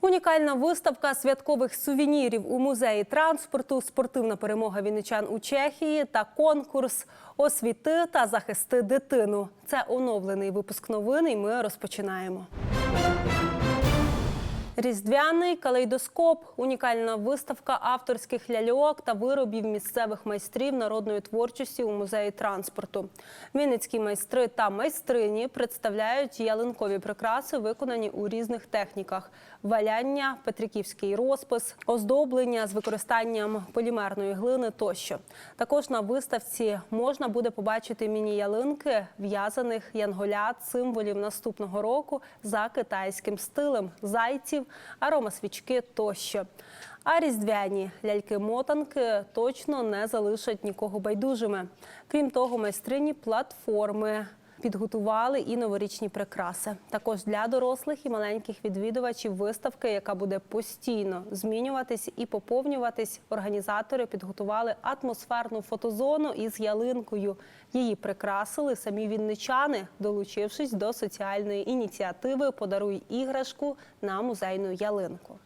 Унікальна виставка святкових сувенірів у музеї транспорту, спортивна перемога вінничан у Чехії та конкурс Освіти та захисти дитину. Це оновлений випуск новин. і Ми розпочинаємо. Різдвяний калейдоскоп унікальна виставка авторських ляльок та виробів місцевих майстрів народної творчості у музеї транспорту. Вінницькі майстри та майстрині представляють ялинкові прикраси, виконані у різних техніках: валяння, петриківський розпис, оздоблення з використанням полімерної глини тощо. Також на виставці можна буде побачити міні-ялинки, в'язаних янголят, символів наступного року за китайським стилем, зайців, аромасвічки тощо. А різдвяні ляльки-мотанки точно не залишать нікого байдужими. Крім того, майстрині платформи підготували і новорічні прикраси. Також для дорослих і маленьких відвідувачів виставки, яка буде постійно змінюватись і поповнюватись. Організатори підготували атмосферну фотозону із ялинкою. Її прикрасили самі вінничани, долучившись до соціальної ініціативи Подаруй іграшку на музейну ялинку.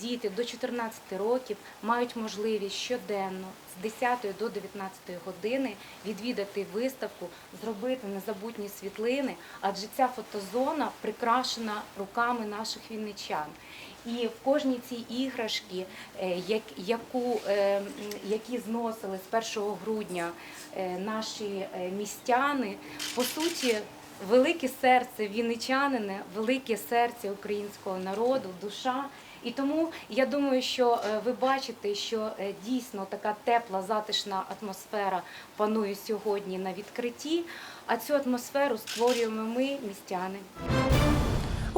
Діти до 14 років мають можливість щоденно з 10 до 19 години відвідати виставку, зробити незабутні світлини, адже ця фотозона прикрашена руками наших вінничан. І в кожній цій іграшці, е, яку, е, які зносили з 1 грудня е, наші містяни, по суті, велике серце вінничанина, велике серце українського народу, душа. І тому я думаю, що е, ви бачите, що е, дійсно така тепла, затишна атмосфера панує сьогодні на відкритті. А цю атмосферу створюємо ми, містяни.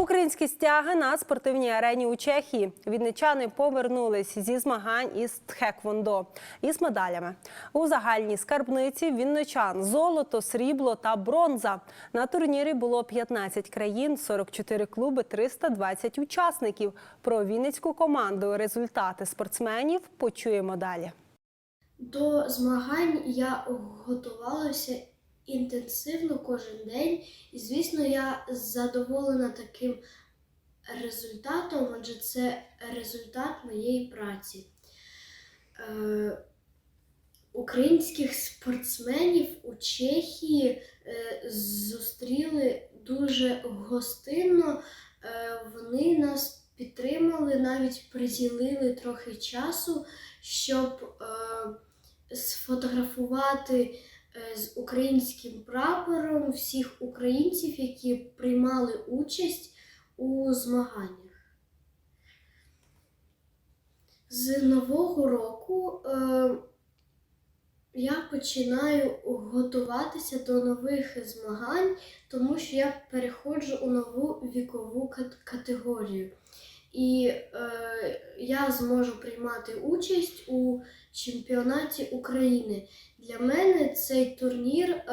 Українські стяги на спортивній арені у Чехії. Відничани повернулись зі змагань із тхеквондо із медалями. У загальній скарбниці вінничан золото, срібло та бронза. На турнірі було 15 країн, 44 клуби, 320 учасників. Про вінницьку команду результати спортсменів почуємо далі. До змагань я готувалася інтенсивно кожен день, і, звісно, я задоволена таким результатом, адже це результат моєї праці. Е, українських спортсменів у Чехії е, зустріли дуже гостинно. Е, вони нас підтримали, навіть приділили трохи часу, щоб е, сфотографувати з українським прапором всіх українців, які приймали участь у змаганнях. З нового року е, я починаю готуватися до нових змагань, тому що я переходжу у нову вікову категорію. І е, я зможу приймати участь у чемпіонаті України. Для мене цей турнір е,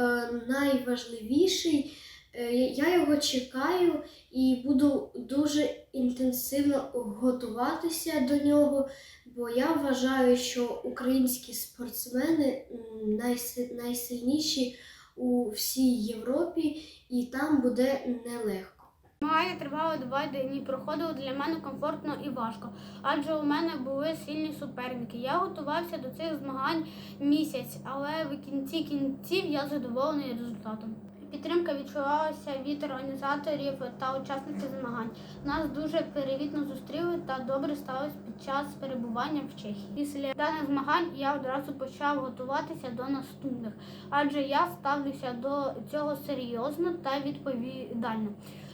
найважливіший. Е, я його чекаю і буду дуже інтенсивно готуватися до нього, бо я вважаю, що українські спортсмени найси- найсильніші у всій Європі, і там буде нелегко. Змагання тривали два дні. Проходило для мене комфортно і важко, адже у мене були сильні суперники. Я готувався до цих змагань місяць, але в кінці кінців я задоволений результатом. Підтримка відчувалася від організаторів та учасників змагань. Нас дуже привітно зустріли та добре ставились під час перебування в Чехії. Після даних змагань я одразу почав готуватися до наступних, адже я ставлюся до цього серйозно та відповідально,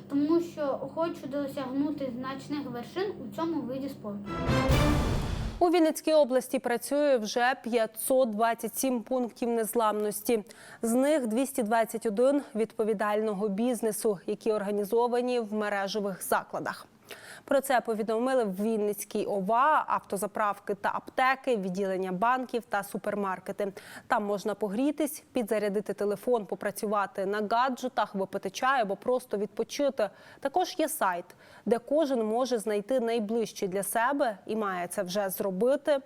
тому що хочу досягнути значних вершин у цьому виді спорту. У Вінницькій області працює вже 527 пунктів незламності. З них 221 відповідального бізнесу, які організовані в мережевих закладах. Про це повідомили в Вінницькій ОВА, автозаправки та аптеки, відділення банків та супермаркети. Там можна погрітись, підзарядити телефон, попрацювати на гаджетах, випити чай або просто відпочити. Також є сайт, де кожен може знайти найближчий для себе і має це вже зробити.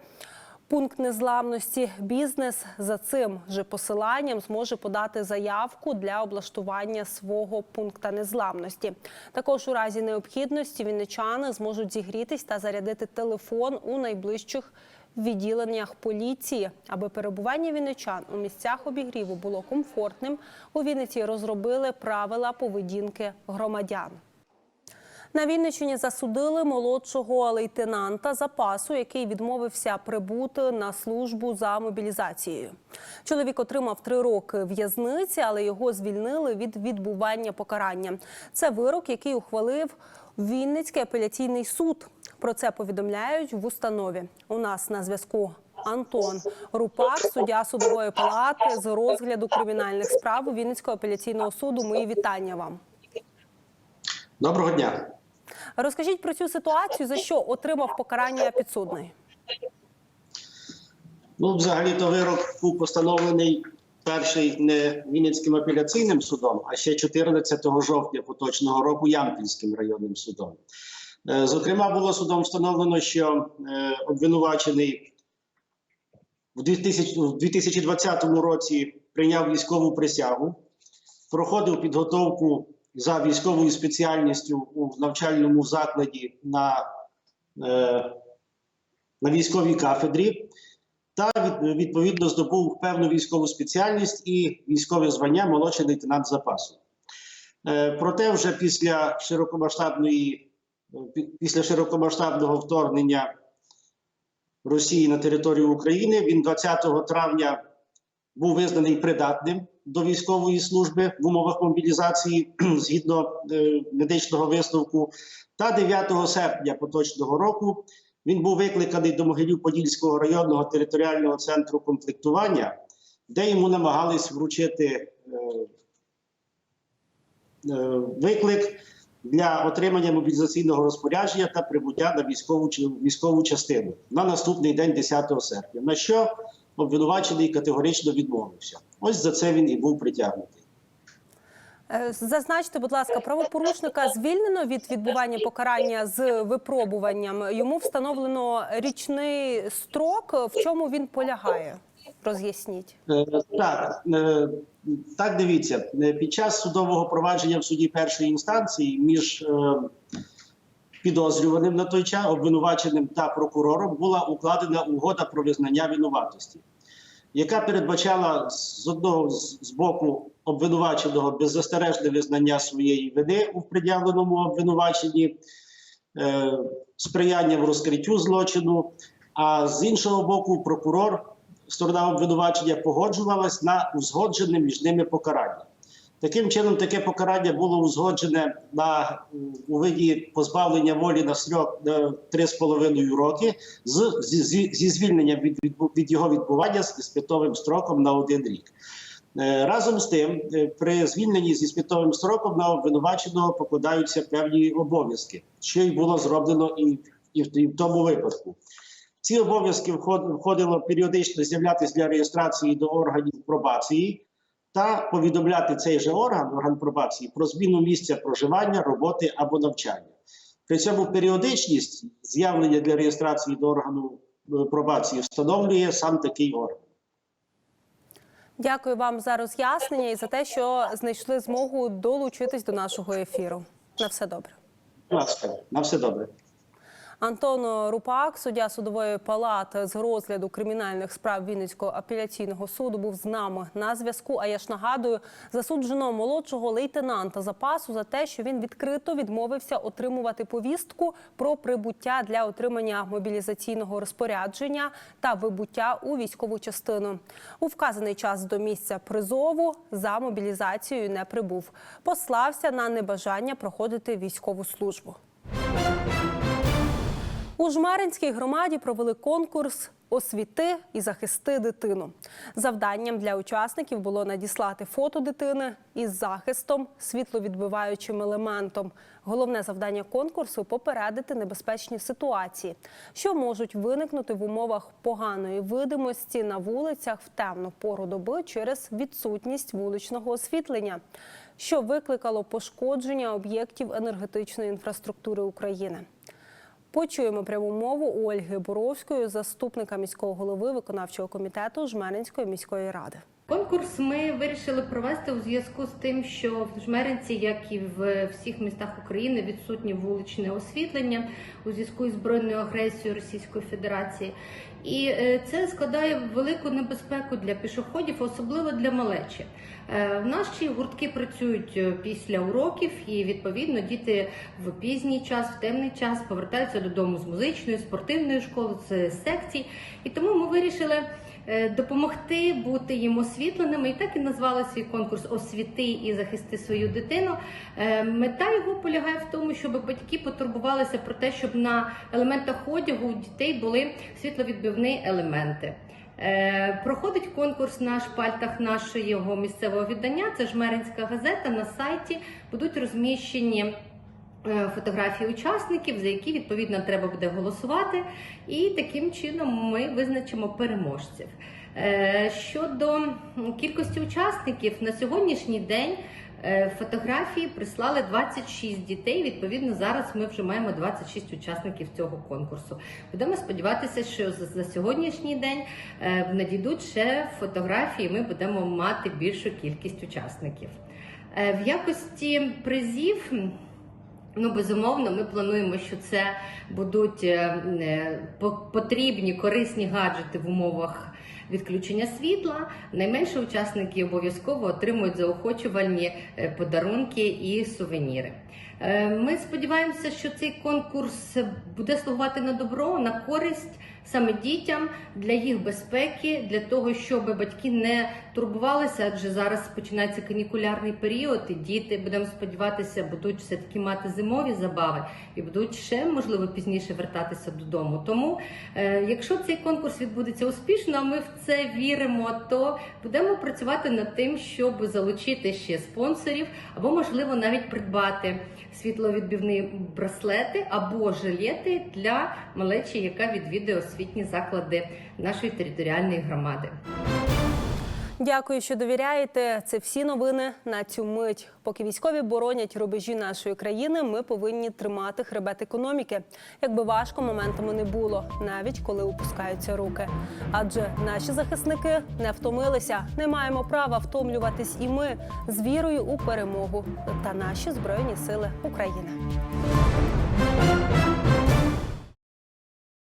Пункт незламності. Бізнес за цим же посиланням зможе подати заявку для облаштування свого пункта незламності. Також у разі необхідності вінничани зможуть зігрітись та зарядити телефон у найближчих відділеннях поліції, аби перебування вінничан у місцях обігріву було комфортним. У Вінниці розробили правила поведінки громадян. На Вінниччині засудили молодшого лейтенанта запасу, який відмовився прибути на службу за мобілізацією. Чоловік отримав три роки в'язниці, але його звільнили від відбування покарання. Це вирок, який ухвалив Вінницький апеляційний суд. Про це повідомляють в установі. У нас на зв'язку Антон Рупак, суддя судової палати з розгляду кримінальних справ Вінницького апеляційного суду. Мої вітання вам. Доброго дня. Розкажіть про цю ситуацію, за що отримав покарання підсудний. Ну, взагалі-то вирок був постановлений перший не Вінницьким апеляційним судом, а ще 14 жовтня поточного року Ямпільським районним судом. Е, Зокрема, було судом встановлено, що е, обвинувачений в 2020 році прийняв військову присягу, проходив підготовку за військовою спеціальністю у навчальному закладі на, е, на військовій кафедрі та від- відповідно здобув певну військову спеціальність і військове звання молодший лейтенант запасу. Е, Проте, вже після широкомасштабної після широкомасштабного вторгнення Росії на територію України він 20 травня був визнаний придатним до військової служби в умовах мобілізації згідно е, медичного висновку. Та 9 серпня поточного року він був викликаний до Могилів-Подільського районного територіального центру комплектування, де йому намагались вручити е, е, виклик для отримання мобілізаційного розпорядження та прибуття на військову, військову частину на наступний день, 10 серпня. На що обвинувачений категорично відмовився. Ось за це він і був притягнутий. Е, Зазначте, будь ласка, правопорушника звільнено від відбування покарання з випробуванням. Йому встановлено річний строк. В чому він полягає? Роз'ясніть. Е, Так, е, так дивіться, під час судового провадження в суді першої інстанції між підозрюваним на той час, обвинуваченим та прокурором була укладена угода про визнання винуватості, яка передбачала з одного з боку обвинуваченого беззастережне визнання своєї вини у пред'явленому обвинуваченні, е, сприяння в розкриттю злочину. А з іншого боку, прокурор, сторона обвинувачення погоджувалась на узгоджене між ними покарання. Таким чином, таке покарання було узгоджене на у виді позбавлення волі на строк е, 3,5 роки з, зі, зі- звільненням від, від, від його відбування з іспитовим строком на один рік. Е, Разом з тим, е, при звільненні зі спитовим строком на обвинуваченого покладаються певні обов'язки, що й було зроблено і, і, в, і в тому випадку. Ці обов'язки вход- входило періодично з'являтися для реєстрації до органів пробації та повідомляти цей же орган, орган пробації, про зміну місця проживання, роботи або навчання. При цьому періодичність з'явлення для реєстрації до органу е, пробації встановлює сам такий орган. Дякую вам за роз'яснення і за те, що знайшли змогу долучитись до нашого ефіру. На все добре. Ласка, на все добре. Антон Рупак, суддя судової палати з розгляду кримінальних справ Вінницького апеляційного суду, був з нами на зв'язку. А я ж нагадую, засуджено молодшого лейтенанта запасу за те, що він відкрито відмовився отримувати повістку про прибуття для отримання мобілізаційного розпорядження та вибуття у військову частину. У вказаний час до місця призову за мобілізацією не прибув. Послався на небажання проходити військову службу. У Жмеринській громаді провели конкурс Освіти і захисти дитину. Завданням для учасників було надіслати фото дитини із захистом, світловідбиваючим елементом. Головне завдання конкурсу попередити небезпечні ситуації, що можуть виникнути в умовах поганої видимості на вулицях в темну пору доби через відсутність вуличного освітлення, що викликало пошкодження об'єктів енергетичної інфраструктури України. Почуємо пряму мову Ольги Боровської, заступника міського голови виконавчого комітету Жмеринської міської ради. Конкурс ми вирішили провести у зв'язку з тим, що в Жмеринці, як і в всіх містах України, відсутнє вуличне освітлення у зв'язку із збройною агресією Російської Федерації. І е, це складає велику небезпеку для пішоходів, особливо для малечі. Е, В наші гуртки працюють е, після уроків, і відповідно діти в пізній час, в темний час повертаються додому з музичної, спортивної школи, з секцій. І тому ми вирішили допомогти бути їм освітленими. І так і назвали свій конкурс Освіти і захисти свою дитину. Е, Мета його полягає в тому, щоб батьки потурбувалися про те, щоб на елементах одягу у дітей були світловідбивні елементи. Е, Проходить конкурс на шпальтах нашого місцевого віддання. Це Жмеринська газета. На сайті будуть розміщені е, фотографії учасників, за які відповідно треба буде голосувати. І таким чином ми визначимо переможців. Е, Щодо кількості учасників на сьогоднішній день. е, Фотографії прислали 26 дітей. Відповідно, зараз ми вже маємо 26 учасників цього конкурсу. Будемо сподіватися, що за, сьогоднішній день е, надійдуть ще фотографії. Ми будемо мати більшу кількість учасників. Е, В якості призів. Ну, безумовно, ми плануємо, що це будуть е, е, по- потрібні корисні гаджети в умовах відключення світла. Найменше учасники обов'язково отримують заохочувальні е, подарунки і сувеніри. Ми сподіваємося, що цей конкурс буде слугувати на добро, на користь саме дітям для їх безпеки, для того, щоб батьки не турбувалися, адже зараз починається канікулярний період, і діти будемо сподіватися, будуть все таки мати зимові забави і будуть ще можливо пізніше вертатися додому. Тому, е, якщо цей конкурс відбудеться успішно, а ми в це віримо, то будемо працювати над тим, щоб залучити ще спонсорів, або можливо навіть придбати світловідбивні браслети або жилети для малечі, яка відвідує освітні заклади нашої територіальної громади. Дякую, що довіряєте. Це всі новини на цю мить. Поки військові боронять рубежі нашої країни, ми повинні тримати хребет економіки. Якби важко моментами не було, навіть коли опускаються руки. Адже наші захисники не втомилися, не маємо права втомлюватись і ми з вірою у перемогу та наші збройні сили України.